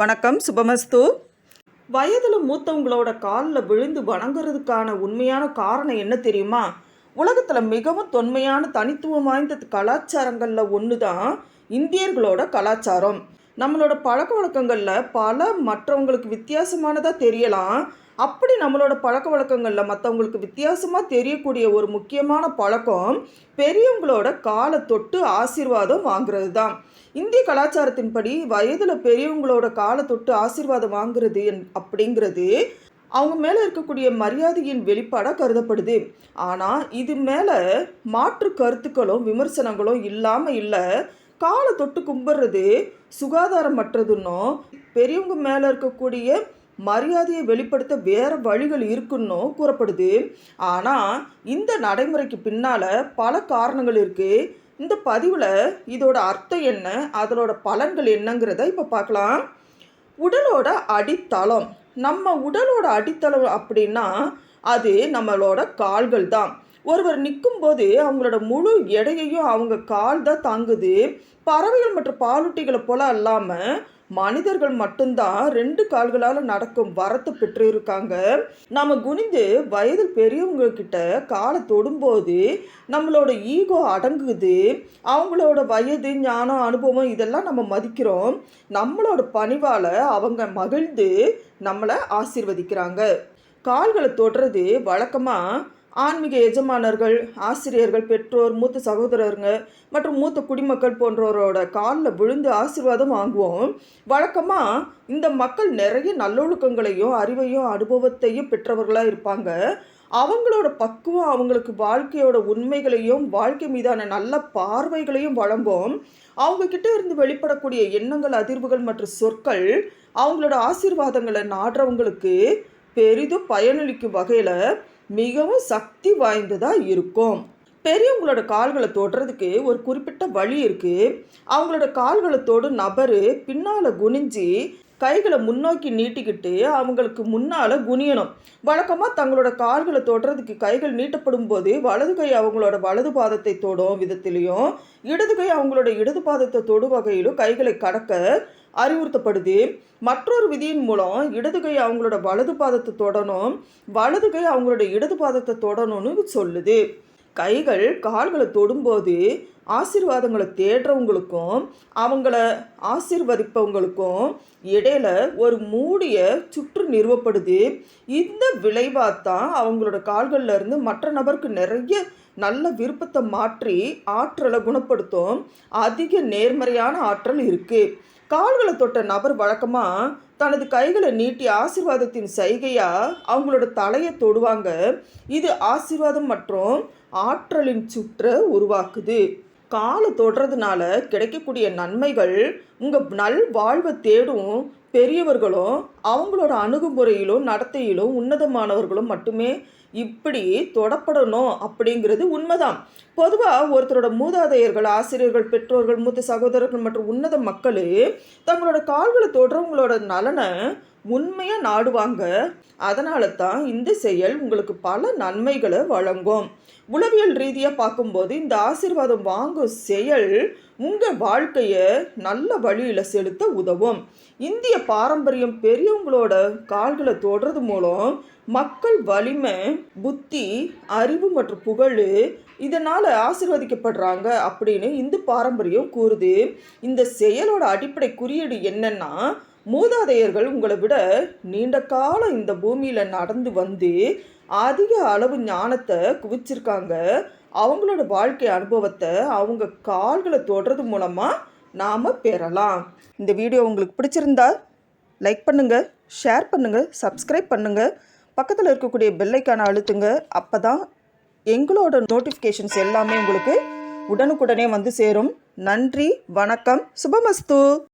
வணக்கம் சுபமஸ்து. வயதில் மூத்தவங்களோட காலில் விழுந்து வணங்குறதுக்கான உண்மையான காரணம் என்ன தெரியுமா? உலகத்தில் மிகவும் தொன்மையான தனித்துவம் வாய்ந்த கலாச்சாரங்களில் ஒன்று தான் இந்தியர்களோட கலாச்சாரம். நம்மளோட பழக்க வழக்கங்களில் பல மற்றவங்களுக்கு வித்தியாசமானதாக தெரியலாம். அப்படி நம்மளோட பழக்க வழக்கங்களில் மற்றவங்களுக்கு வித்தியாசமாக தெரியக்கூடிய ஒரு முக்கியமான பழக்கம் பெரியவங்களோட காலை தொட்டு ஆசீர்வாதம் வாங்குறது தான் இந்திய கலாச்சாரத்தின்படி வயதில் பெரியவங்களோட காலை தொட்டு ஆசீர்வாதம் வாங்குறது என்- அப்படிங்கிறது அவங்க மேலே இருக்கக்கூடிய மரியாதையின் வெளிப்பாடாக கருதப்படுது. ஆனால் இது மேலே மாற்று கருத்துக்களும் விமர்சனங்களும் இல்லாமல் இல்லை. காலை தொட்டு கும்பிட்றது சுகாதாரமற்றதுன்னும் பெரியவங்க மேலே இருக்கக்கூடிய மரியாதையை வெளிப்படுத்த வேறு வழிகள் இருக்குன்னும் கூறப்படுது. ஆனால் இந்த நடைமுறைக்கு பின்னால் பல காரணங்கள் இருக்குது இந்த பதிவில் இதோட அர்த்தம் என்ன? அதனோட பலன்கள் என்னங்கிறத இப்போ பார்க்கலாம். உடலோட அடித்தளம். நம்ம உடலோட அடித்தளம் அப்படின்னா அது நம்மளோட கால்கள் தான் ஒருவர் நிற்கும்போது அவங்களோட முழு எடையையும் அவங்க கால் தான் தாங்குது. பறவைகள் மற்றும் பாலூட்டிகளை போல அல்லாமல் மனிதர்கள் மட்டும்தான் ரெண்டு கால்களால் நடக்கும் வரத்தை பெற்று இருக்காங்க நம்ம குனிந்து வயதில் பெரியவங்க கிட்ட காலை தொடும்போது நம்மளோட ஈகோ அடங்குது. அவங்களோட வயது ஞானம் அனுபவம் இதெல்லாம் நம்ம மதிக்கிறோம். நம்மளோட பணிவால் அவங்க மகிழ்ந்து நம்மளை ஆசீர்வதிக்கிறாங்க. கால்களை தொடுறது வழக்கமாக ஆன்மீக எஜமானர்கள் ஆசிரியர்கள் பெற்றோர் மூத்த சகோதரருங்க மற்றும் மூத்த குடிமக்கள் போன்றவரோட காலில் விழுந்து ஆசீர்வாதம் வாங்குவோம். வழக்கமாக இந்த மக்கள் நிறைய நல்லொழுக்கங்களையும் அறிவையும் அனுபவத்தையும் பெற்றவர்களாக இருப்பாங்க. அவங்களோட பக்குவம் அவங்களுக்கு வாழ்க்கையோட உண்மைகளையும் வாழ்க்கை மீதான நல்ல பார்வைகளையும் வழங்கும் அவங்கக்கிட்ட இருந்து வெளிப்படக்கூடிய எண்ணங்கள் அதிர்வுகள் மற்றும் சொற்கள் அவங்களோட ஆசீர்வாதங்களை நாடுறவங்களுக்கு பெரிதும் பயனளிக்கும் வகையில் மிகவும் சக்தி வாய்ந்ததாக இருக்கும். பெரியவங்களோட கால்களை தொடுறதுக்கு ஒரு குறிப்பிட்ட வழி இருக்குது அவங்களோட கால்களை தொடும் நபர் பின்னால் குனிஞ்சு கைகளை முன்னோக்கி நீட்டிக்கிட்டு அவங்களுக்கு முன்னால் குனியணும். வழக்கமாக தங்களோட கால்களை தொடுறதுக்கு கைகள் நீட்டப்படும் போது வலது கை அவங்களோட வலது பாதத்தை தொடும் விதத்திலையும் இடது கை அவங்களோட இடது பாதத்தை தொடும் வகையிலும் கைகளை கடக்க அறிவுறுத்தப்படுது. மற்றொரு விதியின் மூலம் இடது கை அவங்களோட வலது பாதத்தை தொடணும் வலது கை அவங்களோட இடது பாதத்தை தொடணும்னு சொல்லுது. கைகள் கால்களை தொடும்போது ஆசீர்வாதங்களை தேடுறவங்களுக்கும் அவங்கள ஆசீர்வதிப்பவங்களுக்கும் இடையில ஒரு மூடிய சுற்று நிறுவப்படுது. இந்த விளைவாக தான் அவங்களோட கால்களில் இருந்து மற்ற நபருக்கு நிறைய நல்ல விருப்பத்தை மாற்றி ஆற்றலை குணப்படுத்தும் அதிக நேர்மறையான ஆற்றல் இருக்குது கால்களை தொட்ட நபர் வழக்கமாக தனது கைகளை நீட்டி ஆசீர்வாதத்தின் சைகையாக அவங்களோட தலையை தொடுவாங்க. இது ஆசீர்வாதம் மற்றும் ஆற்றலின் சுற்றை உருவாக்குது. காலை தொடுறதுனால கிடைக்கக்கூடிய நன்மைகள் உங்கள் நல் வாழ்வை தேடும் பெரியவர்களும் அவங்களோட அணுகுமுறையிலும் நடத்தையிலும் உன்னதமானவர்களும் மட்டுமே இப்படி தொடப்படணும் அப்படிங்கிறது உண்மைதான். பொதுவாக ஒருத்தரோட மூதாதையர்கள் ஆசிரியர்கள் பெற்றோர்கள் மூத்த சகோதரர்கள் மற்றும் உன்னத மக்கள் தங்களோட கால்களை தொடுறவங்களோட நலனை உண்மையாக நாடுவாங்க? அதனால தான் இந்த செயல் உங்களுக்கு பல நன்மைகளை வழங்கும். உளவியல் ரீதியாக பார்க்கும்போது இந்த ஆசீர்வாதம் வாங்கும் செயல் உங்கள் வாழ்க்கையை நல்ல வழியில் செலுத்த உதவும். இந்திய பாரம்பரியம் பெரியவங்களோட கால்களை தொடுறது மூலம் மக்கள் வலிமை புத்தி அறிவு மற்றும் புகழ் இதனால் ஆசிர்வதிக்கப்படுறாங்க அப்படின்னு இந்து பாரம்பரியம் கூறுது. இந்த செயலோட அடிப்படை குறியீடு என்னன்னா மூதாதையர்கள் உங்களை விட நீண்ட காலம் இந்த பூமியில் நடந்து வந்து அதிக அளவு ஞானத்தை குவிச்சிருக்காங்க. அவங்களோட வாழ்க்கை அனுபவத்தை அவங்க கால்களை தொடுறது மூலமாக நாம் பெறலாம். இந்த வீடியோ உங்களுக்கு பிடிச்சிருந்தா லைக் பண்ணுங்கள் ஷேர் பண்ணுங்கள் சப்ஸ்கிரைப் பண்ணுங்கள் பக்கத்தில் இருக்கக்கூடிய பெல்லைக்கான அழுத்துங்க. அப்போ தான் எங்களோட நோட்டிஃபிகேஷன்ஸ் எல்லாமே உங்களுக்கு உடனுக்குடனே வந்து சேரும். நன்றி வணக்கம் சுபமஸ்து!